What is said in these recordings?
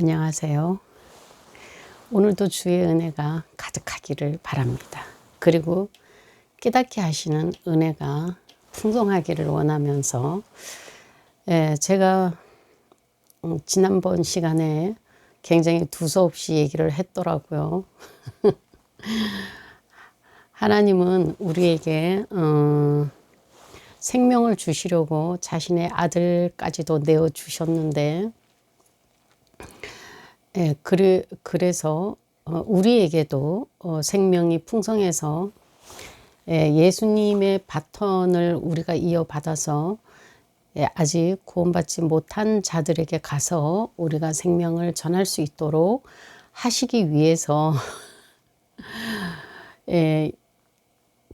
안녕하세요. 오늘도 주의 은혜가 가득하기를 바랍니다. 그리고 깨닫게 하시는 은혜가 풍성하기를 원하면서 예, 제가 음, 지난번 시간에 굉장히 두서없이 얘기를 했더라고요. 하나님은 우리에게 어, 생명을 주시려고 자신의 아들까지도 내어 주셨는데 예, 그래, 그래서 어, 우리에게도 어, 생명이 풍성해서 예, 예수님의 바턴을 우리가 이어받아서 예, 아직 구원받지 못한 자들에게 가서 우리가 생명을 전할 수 있도록 하시기 위해서 예,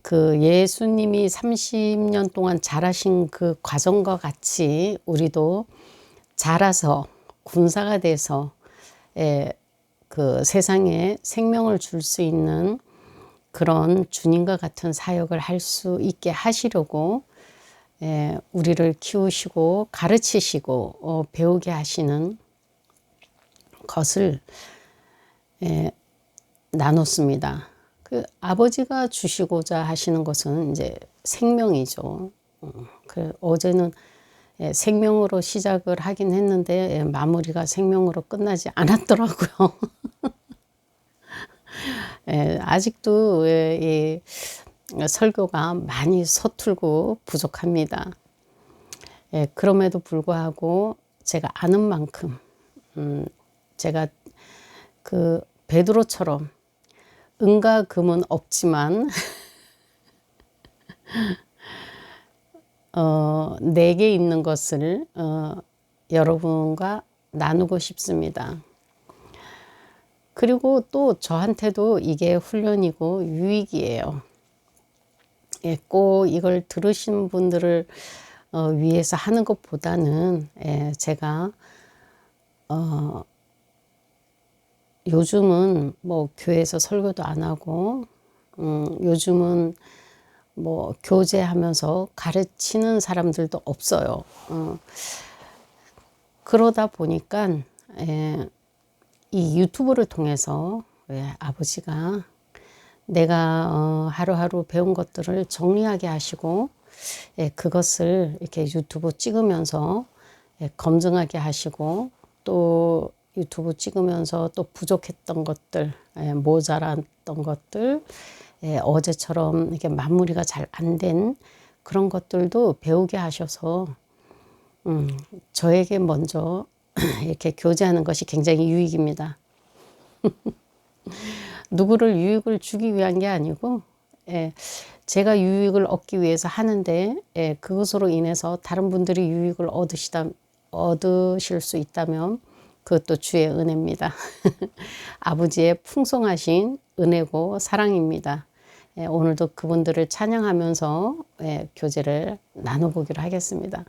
그 예수님이 30년 동안 자라신 그 과정과 같이 우리도 자라서 군사가 돼서 예, 그 세상에 생명을 줄 수 있는 그런 주님과 같은 사역을 할 수 있게 하시려고 예, 우리를 키우시고 가르치시고 어, 배우게 하시는 것을 예, 나눴습니다. 그 아버지가 주시고자 하시는 것은 이제 생명이죠. 어, 그 어제는 예, 생명으로 시작을 하긴 했는데 예, 마무리가 생명으로 끝나지 않았더라고요. 예, 아직도 예, 이 설교가 많이 서툴고 부족합니다. 예, 그럼에도 불구하고 제가 아는 만큼 음, 제가 그 베드로처럼 은과 금은 없지만 어, 내게 있는 것을 어, 여러분과 나누고 싶습니다. 그리고 또 저한테도 이게 훈련이고 유익이에요. 예, 꼭 이걸 들으신 분들을 어, 위해서 하는 것보다는 예, 제가 어, 요즘은 뭐 교회에서 설교도 안 하고 음, 요즘은 뭐 교제하면서 가르치는 사람들도 없어요. 어, 그러다 보니까 예, 이 유튜브를 통해서 예, 아버지가 내가 어, 하루하루 배운 것들을 정리하게 하시고 예, 그것을 이렇게 유튜브 찍으면서 예, 검증하게 하시고 또 유튜브 찍으면서 또 부족했던 것들, 예, 모자랐던 것들 예, 어제처럼 이렇게 마무리가 잘 안 된 그런 것들도 배우게 하셔서 음, 저에게 먼저 이렇게 교제하는 것이 굉장히 유익입니다. 누구를 유익을 주기 위한 게 아니고 예, 제가 유익을 얻기 위해서 하는데 예, 그것으로 인해서 다른 분들이 유익을 얻으시다 얻으실 수 있다면 그것도 주의 은혜입니다. 아버지의 풍성하신 은혜고 사랑입니다. 예, 오늘도 그분들을 찬양하면서 예, 교제를 나눠보기로 하겠습니다.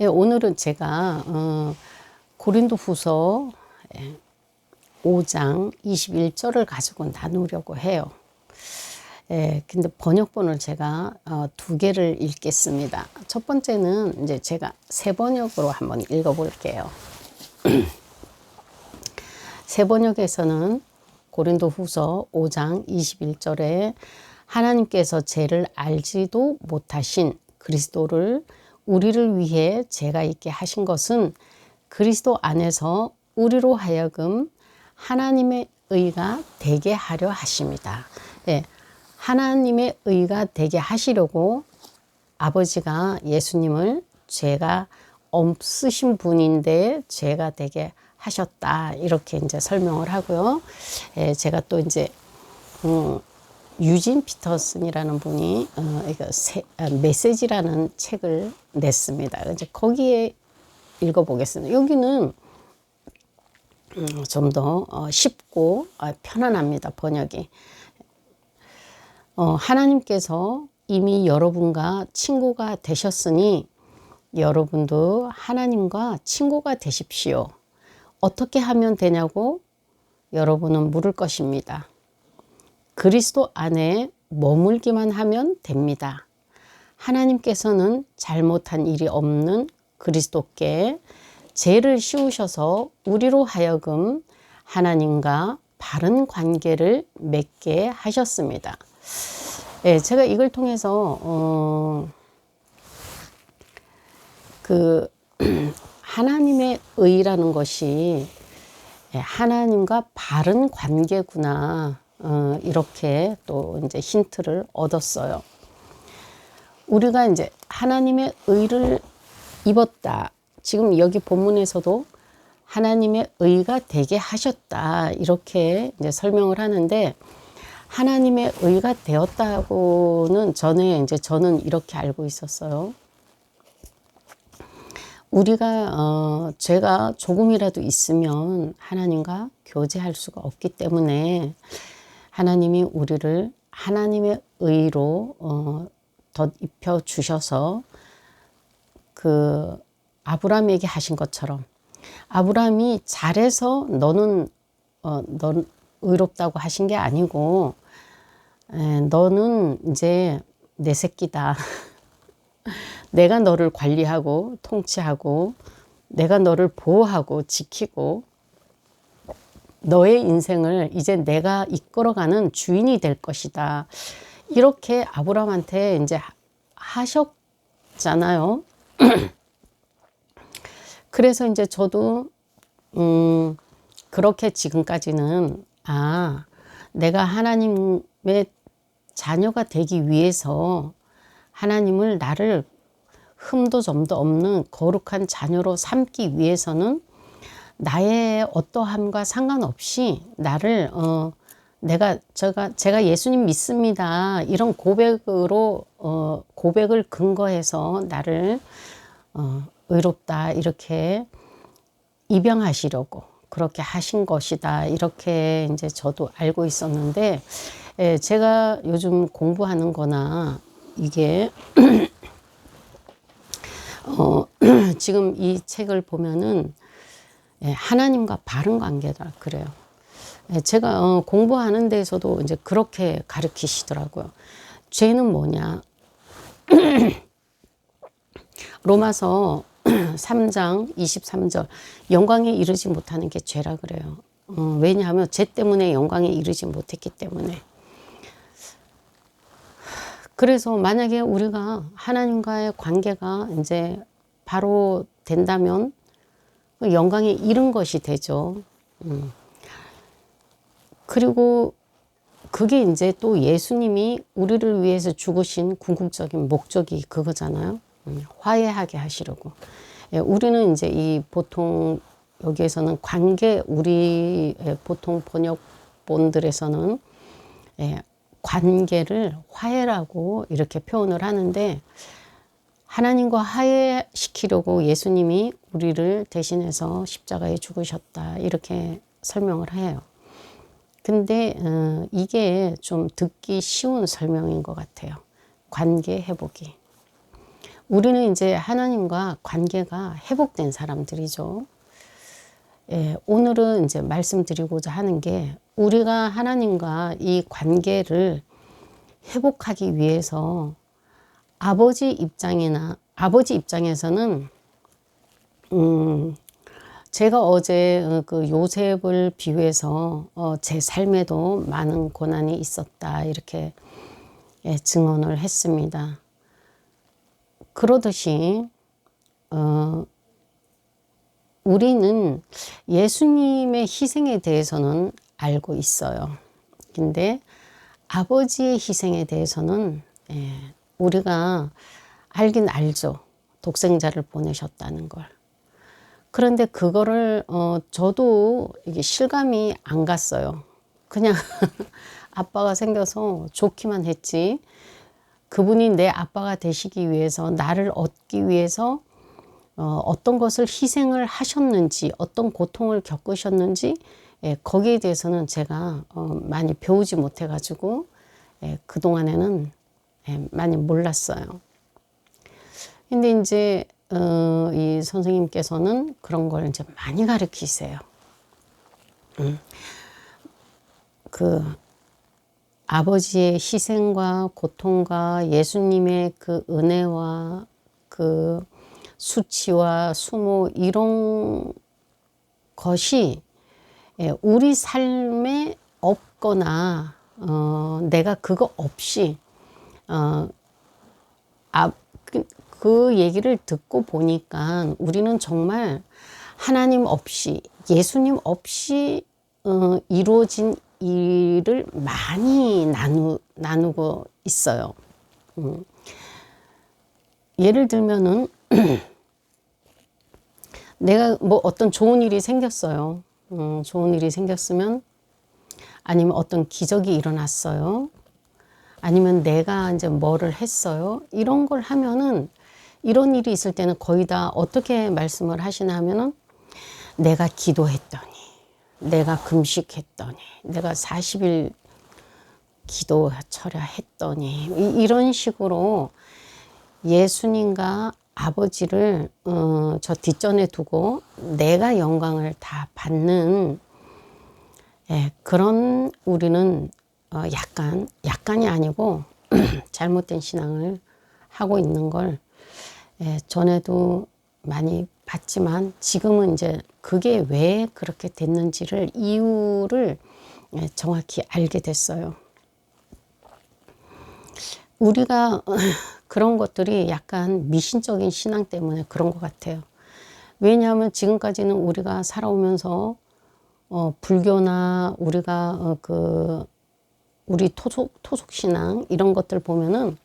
예, 오늘은 제가 어, 고린도 후서 5장 21절을 가지고 나누려고 해요. 예, 근데 번역본을 제가 어, 두 개를 읽겠습니다. 첫 번째는 이제 제가 세 번역으로 한번 읽어볼게요. 세 번역에서는 고린도 후서 5장 21절에 하나님께서 죄를 알지도 못하신 그리스도를 우리를 위해 죄가 있게 하신 것은 그리스도 안에서 우리로 하여금 하나님의 의가 되게 하려 하십니다. 예, 하나님의 의가 되게 하시려고 아버지가 예수님을 죄가 없으신 분인데 죄가 되게 하셨다 이렇게 이제 설명을 하고요. 예, 제가 또 이제 음, 유진 피터슨이라는 분이 어, 이거 세, 아, 메시지라는 책을 냈습니다. 이제 거기에 읽어보겠습니다. 여기는 음, 좀더 어, 쉽고 어, 편안합니다. 번역이. 어, 하나님께서 이미 여러분과 친구가 되셨으니 여러분도 하나님과 친구가 되십시오. 어떻게 하면 되냐고 여러분은 물을 것입니다. 그리스도 안에 머물기만 하면 됩니다. 하나님께서는 잘못한 일이 없는 그리스도께 죄를 씌우셔서 우리로 하여금 하나님과 바른 관계를 맺게 하셨습니다. 예, 제가 이걸 통해서 어, 그 하나님의 의라는 것이 예, 하나님과 바른 관계구나 어, 이렇게 또 이제 힌트를 얻었어요. 우리가 이제 하나님의 의를 입었다. 지금 여기 본문에서도 하나님의 의가 되게 하셨다. 이렇게 이제 설명을 하는데 하나님의 의가 되었다고는 전에 이제 저는 이렇게 알고 있었어요. 우리가 어, 죄가 조금이라도 있으면 하나님과 교제할 수가 없기 때문에 하나님이 우리를 하나님의 의로 어, 덧입혀 주셔서 그 아브라함에게 하신 것처럼 아브라함이 잘해서 너는 어, 넌 의롭다고 하신 게 아니고 에, 너는 이제 내 새끼다. 내가 너를 관리하고 통치하고 내가 너를 보호하고 지키고 너의 인생을 이제 내가 이끌어가는 주인이 될 것이다. 이렇게 아브라함한테 이제 하셨잖아요. 그래서 이제 저도 음 그렇게 지금까지는 아 내가 하나님의 자녀가 되기 위해서 하나님을 나를 흠도 점도 없는 거룩한 자녀로 삼기 위해서는 나의 어떠함과 상관없이 나를 어 내가 제가 제가 예수님 믿습니다. 이런 고백으로 어 고백을 근거해서 나를 어 의롭다 이렇게 입양하시려고 그렇게 하신 것이다. 이렇게 이제 저도 알고 있었는데 예, 제가 요즘 공부하는 거나 이게 어, 지금 이 책을 보면은 예, 하나님과 바른 관계다 그래요. 예, 제가 어, 공부하는 데서도 이제 그렇게 가르치시더라고요. 죄는 뭐냐? 로마서 3장 23절 영광에 이르지 못하는 게 죄라 그래요. 어, 왜냐하면 죄 때문에 영광에 이르지 못했기 때문에. 그래서 만약에 우리가 하나님과의 관계가 이제 바로 된다면 그 영광에 이른 것이 되죠. 음. 그리고 그게 이제 또 예수님이 우리를 위해서 죽으신 궁극적인 목적이 그거잖아요. 음, 화해하게 하시려고. 예, 우리는 이제 이 보통 여기에서는 관계 우리 보통 번역본들에서는 예, 관계를 화해라고 이렇게 표현을 하는데 하나님과 화해시키려고 예수님이 우리를 대신해서 십자가에 죽으셨다 이렇게 설명을 해요. 근데 어, 이게 좀 듣기 쉬운 설명인 것 같아요. 관계 회복이. 우리는 이제 하나님과 관계가 회복된 사람들이죠. 예, 오늘은 이제 말씀드리고자 하는 게 우리가 하나님과 이 관계를 회복하기 위해서 아버지 입장이나 아버지 입장에서는 음 제가 어제 어, 그 요셉을 비유해서 어, 제 삶에도 많은 고난이 있었다 이렇게 예, 증언을 했습니다. 그러듯이 어, 우리는 예수님의 희생에 대해서는 알고 있어요. 근데 아버지의 희생에 대해서는 예, 우리가 알긴 알죠. 독생자를 보내셨다는 걸. 그런데 그거를 어, 저도 이게 실감이 안 갔어요. 그냥 아빠가 생겨서 좋기만 했지. 그분이 내 아빠가 되시기 위해서 나를 얻기 위해서 어, 어떤 것을 희생을 하셨는지 어떤 고통을 겪으셨는지 예, 거기에 대해서는 제가 어, 많이 배우지 못해 가지고 예, 그 동안에는 예, 많이 몰랐어요. 근데 이제 어, 이 선생님께서는 그런 걸 이제 많이 가르치세요. 음. 그 아버지의 희생과 고통과 예수님의 그 은혜와 그 수치와 수모 이런 것이 예, 우리 삶에 없거나 어, 내가 그거 없이 어, 아, 그, 그 얘기를 듣고 보니까 우리는 정말 하나님 없이 예수님 없이 어, 이루어진 일을 많이 나누, 나누고 있어요. 음. 예를 들면은 내가 뭐 어떤 좋은 일이 생겼어요. 음, 좋은 일이 생겼으면 아니면 어떤 기적이 일어났어요. 아니면 내가 이제 뭐를 했어요. 이런 걸 하면은 이런 일이 있을 때는 거의 다 어떻게 말씀을 하시나 하면은 내가 기도했더니 내가 금식했더니 내가 40일 기도 철야했더니 이런 식으로 예수님과 아버지를 어, 저 뒷전에 두고 내가 영광을 다 받는 예, 그런 우리는 어, 약간 약간이 아니고 잘못된 신앙을 하고 있는 걸 예, 전에도 많이 봤지만 지금은 이제 그게 왜 그렇게 됐는지를 이유를 예, 정확히 알게 됐어요. 우리가 그런 것들이 약간 미신적인 신앙 때문에 그런 것 같아요. 왜냐하면 지금까지는 우리가 살아오면서 어, 불교나 우리가 어, 그 우리 토속 토속 신앙 이런 것들 보면은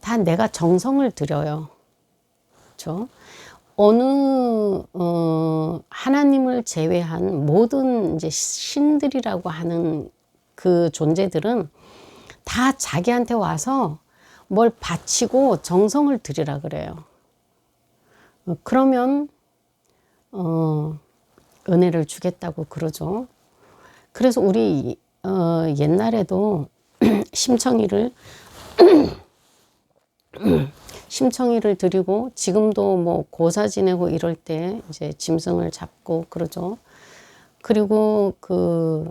다 내가 정성을 들여요. 그렇죠? 어느 어, 하나님을 제외한 모든 이제 신들이라고 하는 그 존재들은 다 자기한테 와서 뭘 바치고 정성을 들이라 그래요. 어, 그러면 어, 은혜를 주겠다고 그러죠. 그래서 우리 어, 옛날에도 심청이를 심청이를 드리고 지금도 뭐 고사 지내고 이럴 때 이제 짐승을 잡고 그러죠. 그리고 그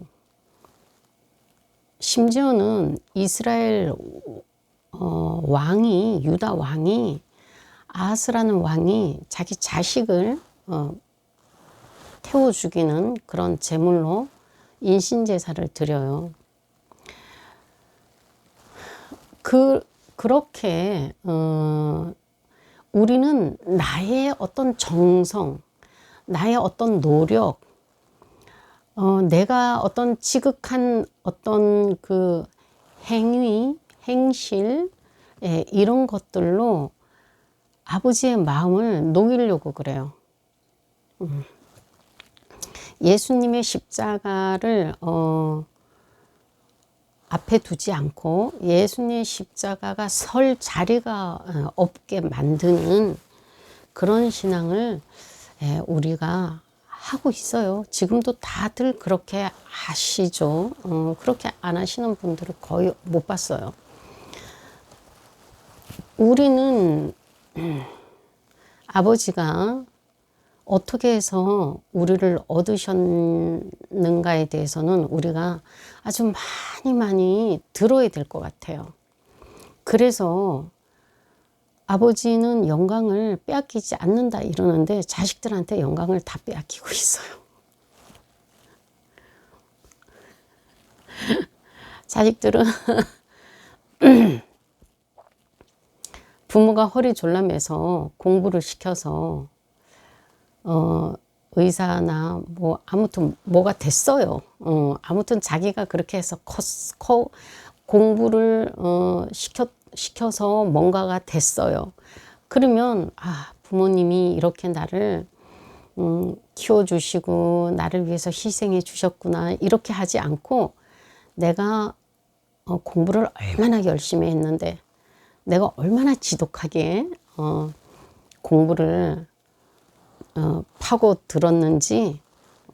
심지어는 이스라엘 어, 왕이 유다 왕이 아하스라는 왕이 자기 자식을 어, 태워 죽이는 그런 제물로 인신 제사를 드려요. 그 그렇게 어, 우리는 나의 어떤 정성, 나의 어떤 노력, 어, 내가 어떤 지극한 어떤 그 행위, 행실, 예, 이런 것들로 아버지의 마음을 녹이려고 그래요. 음. 예수님의 십자가를 어, 앞에 두지 않고 예수님의 십자가가 설 자리가 어, 없게 만드는 그런 신앙을 예, 우리가 하고 있어요. 지금도 다들 그렇게 하시죠. 어, 그렇게 안 하시는 분들을 거의 못 봤어요. 우리는 음, 아버지가 어떻게 해서 우리를 얻으셨는가에 대해서는 우리가 아주 많이 많이 들어야 될 것 같아요. 그래서 아버지는 영광을 빼앗기지 않는다 이러는데 자식들한테 영광을 다 빼앗기고 있어요. 자식들은 부모가 허리 졸라매서 공부를 시켜서 어, 의사나 뭐 아무튼 뭐가 됐어요. 어, 아무튼 자기가 그렇게 해서 커, 커 공부를 어, 시켜 시켜서 뭔가가 됐어요. 그러면 아 부모님이 이렇게 나를 음, 키워주시고 나를 위해서 희생해 주셨구나 이렇게 하지 않고 내가 어, 공부를 얼마나 열심히 했는데 내가 얼마나 지독하게 어, 공부를 어, 파고 들었는지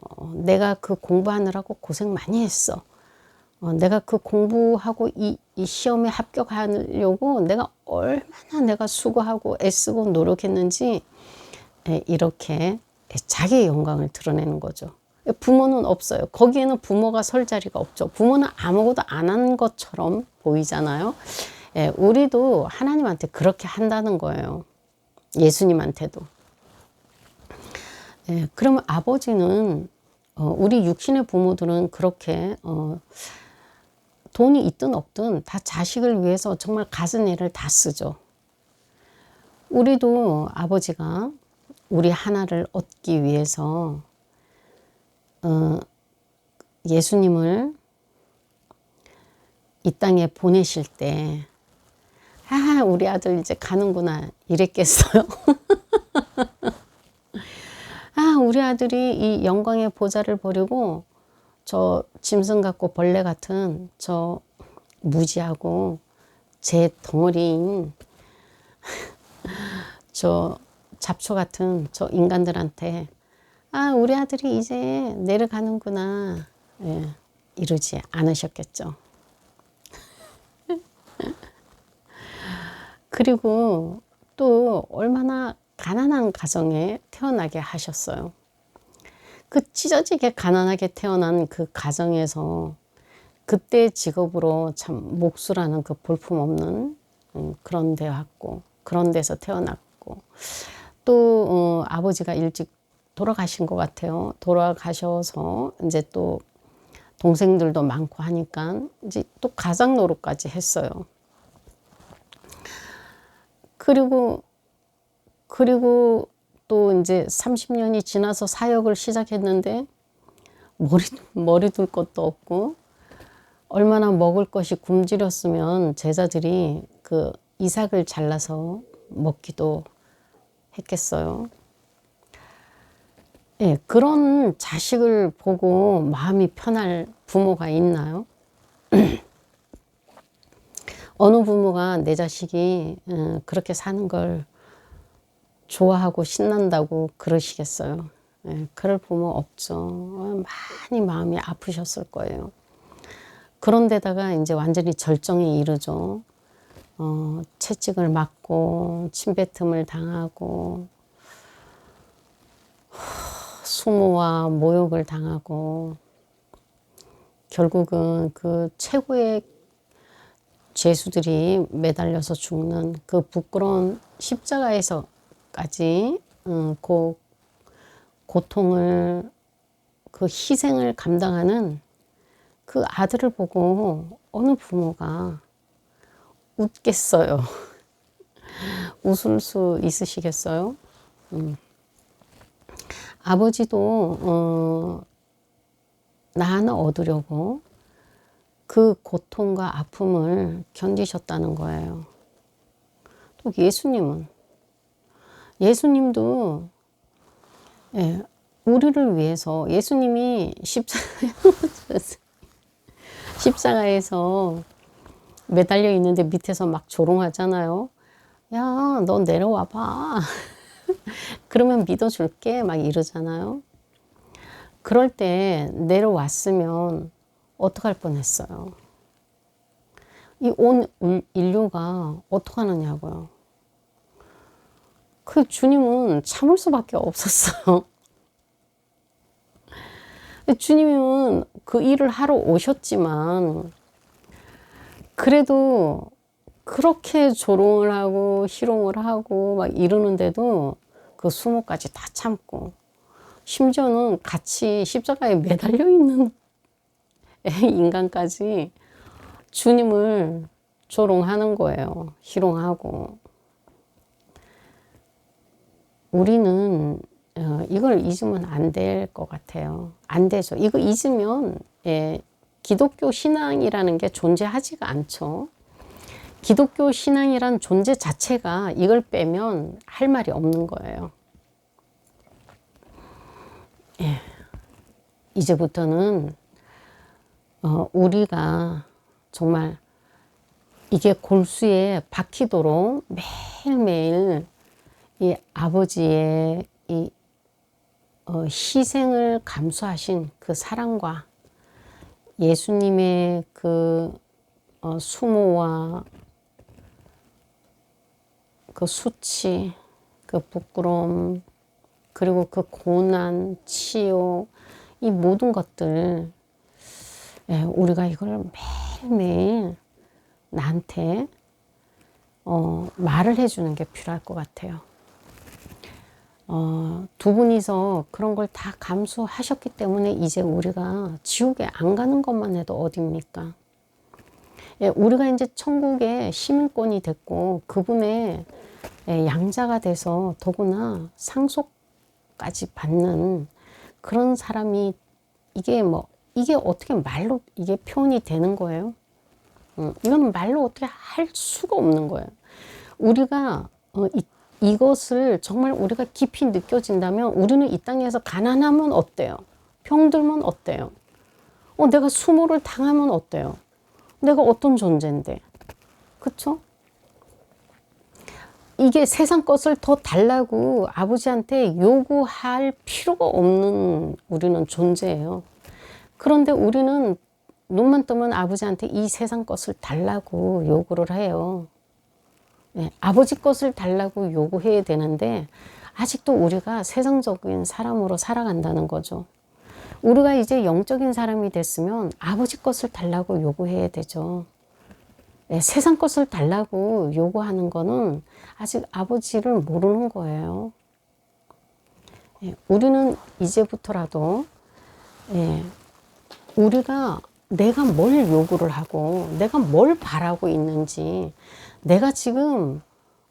어, 내가 그 공부하느라고 고생 많이 했어. 어, 내가 그 공부하고 이, 이 시험에 합격하려고 내가 얼마나 내가 수고하고 애쓰고 노력했는지 에, 이렇게 자기의 영광을 드러내는 거죠. 부모는 없어요. 거기에는 부모가 설 자리가 없죠. 부모는 아무것도 안 한 것처럼 보이잖아요. 예, 우리도 하나님한테 그렇게 한다는 거예요. 예수님한테도. 예, 그러면 아버지는 어, 우리 육신의 부모들은 그렇게 어, 돈이 있든 없든 다 자식을 위해서 정말 가진 애를 다 쓰죠. 우리도 아버지가 우리 하나를 얻기 위해서 어, 예수님을 이 땅에 보내실 때, 아, 우리 아들 이제 가는구나, 이랬겠어요. 아, 우리 아들이 이 영광의 보좌를 버리고 저 짐승 같고 벌레 같은 저 무지하고 제 덩어리인 저 잡초 같은 저 인간들한테 아, 우리 아들이 이제 내려가는구나. 예, 이러지 않으셨겠죠. 그리고 또 얼마나 가난한 가정에 태어나게 하셨어요. 그 찢어지게 가난하게 태어난 그 가정에서 그때 직업으로 참 목수라는 그 볼품없는 음, 그런 데 왔고 그런 데서 태어났고 또 어, 아버지가 일찍 돌아가신 것 같아요. 돌아가셔서 이제 또 동생들도 많고 하니까 이제 또 가장 노릇까지 했어요. 그리고 그리고 또 이제 30년이 지나서 사역을 시작했는데 머리 머리 둘 것도 없고 얼마나 먹을 것이 굶주렸으면 제자들이 그 이삭을 잘라서 먹기도 했겠어요. 예, 그런 자식을 보고 마음이 편할 부모가 있나요? 어느 부모가 내 자식이 어, 그렇게 사는 걸 좋아하고 신난다고 그러시겠어요. 예, 그럴 부모 없죠. 많이 마음이 아프셨을 거예요. 그런데다가 이제 완전히 절정에 이르죠. 어, 채찍을 맞고 침뱉음을 당하고 수모와 모욕을 당하고 결국은 그 최고의 죄수들이 매달려서 죽는 그 부끄러운 십자가에서까지 음, 그 고통을 그 희생을 감당하는 그 아들을 보고 어느 부모가 웃겠어요. 웃을 수 있으시겠어요? 음. 아버지도 어, 나 하나 얻으려고 그 고통과 아픔을 견디셨다는 거예요. 또 예수님은 예수님도 예, 우리를 위해서 예수님이 십자가에 십자가에서 매달려 있는데 밑에서 막 조롱하잖아요. 야, 너 내려와 봐. 그러면 믿어줄게. 막 이러잖아요. 그럴 때 내려왔으면 어떡할 뻔했어요. 이 온 인류가 어떡하느냐고요. 그 주님은 참을 수밖에 없었어요. 주님은 그 일을 하러 오셨지만, 그래도 그렇게 조롱을 하고 희롱을 하고 막 이러는데도 그 수모까지 다 참고 심지어는 같이 십자가에 매달려 있는 인간까지 주님을 조롱하는 거예요. 희롱하고. 우리는 어, 이걸 잊으면 안 될 것 같아요. 안 되죠. 이거 잊으면 예, 기독교 신앙이라는 게 존재하지가 않죠. 기독교 신앙이란 존재 자체가 이걸 빼면 할 말이 없는 거예요. 예. 이제부터는 어, 우리가 정말 이게 골수에 박히도록 매일매일 이 아버지의 이 어, 희생을 감수하신 그 사랑과 예수님의 그 어, 수모와 그 수치, 그 부끄러움, 그리고 그 고난, 치욕, 이 모든 것들, 예, 우리가 이걸 매일매일 나한테 어, 말을 해주는 게 필요할 것 같아요. 어, 두 분이서 그런 걸 다 감수하셨기 때문에 이제 우리가 지옥에 안 가는 것만 해도 어딥니까? 예, 우리가 이제 천국의 시민권이 됐고 그분의 예, 양자가 돼서 더구나 상속까지 받는 그런 사람이 이게 뭐 이게 어떻게 말로 이게 표현이 되는 거예요? 음, 이건 말로 어떻게 할 수가 없는 거예요. 우리가 어, 이, 이것을 정말 우리가 깊이 느껴진다면 우리는 이 땅에서 가난하면 어때요? 병들면 어때요? 어, 내가 수모를 당하면 어때요? 내가 어떤 존재인데? 그쵸? 이게 세상 것을 더 달라고 아버지한테 요구할 필요가 없는 우리는 존재예요. 그런데 우리는 눈만 뜨면 아버지한테 이 세상 것을 달라고 요구를 해요. 네, 아버지 것을 달라고 요구해야 되는데 아직도 우리가 세상적인 사람으로 살아간다는 거죠. 우리가 이제 영적인 사람이 됐으면 아버지 것을 달라고 요구해야 되죠. 네, 세상 것을 달라고 요구하는 거는 아직 아버지를 모르는 거예요. 네, 우리는 이제부터라도 예, 우리가 내가 뭘 요구를 하고 내가 뭘 바라고 있는지 내가 지금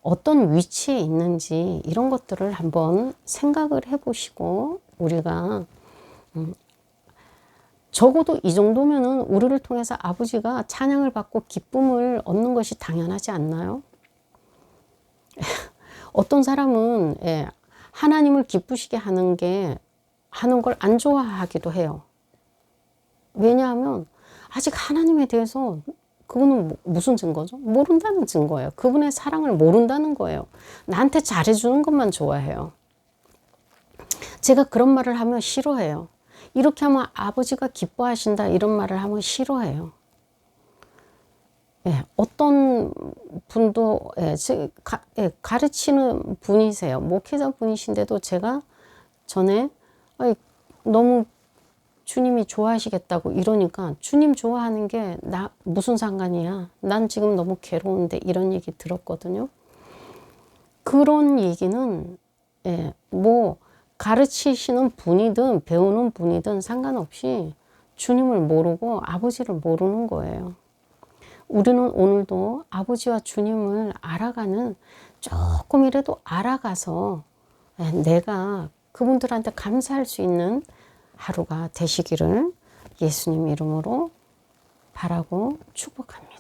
어떤 위치에 있는지 이런 것들을 한번 생각을 해 보시고 우리가 음, 적어도 이 정도면은 우리를 통해서 아버지가 찬양을 받고 기쁨을 얻는 것이 당연하지 않나요? 어떤 사람은 예, 하나님을 기쁘시게 하는 게 하는 걸 안 좋아하기도 해요. 왜냐하면 아직 하나님에 대해서 그거는 뭐- 무슨 증거죠? 모른다는 증거예요. 그분의 사랑을 모른다는 거예요. 나한테 잘해주는 것만 좋아해요. 제가 그런 말을 하면 싫어해요. 이렇게 하면 아버지가 기뻐하신다 이런 말을 하면 싫어해요. 예, 어떤 분도 예, 제, 가, 예, 가르치는 분이세요. 목회자 분이신데도 제가 전에 아이, 너무 주님이 좋아하시겠다고 이러니까 주님 좋아하는 게 나 무슨 상관이야? 난 지금 너무 괴로운데 이런 얘기 들었거든요. 그런 얘기는 예, 뭐 가르치시는 분이든 배우는 분이든 상관없이 주님을 모르고 아버지를 모르는 거예요. 우리는 오늘도 아버지와 주님을 알아가는 조금이라도 알아가서 예, 내가 그분들한테 감사할 수 있는 하루가 되시기를 예수님 이름으로 바라고 축복합니다.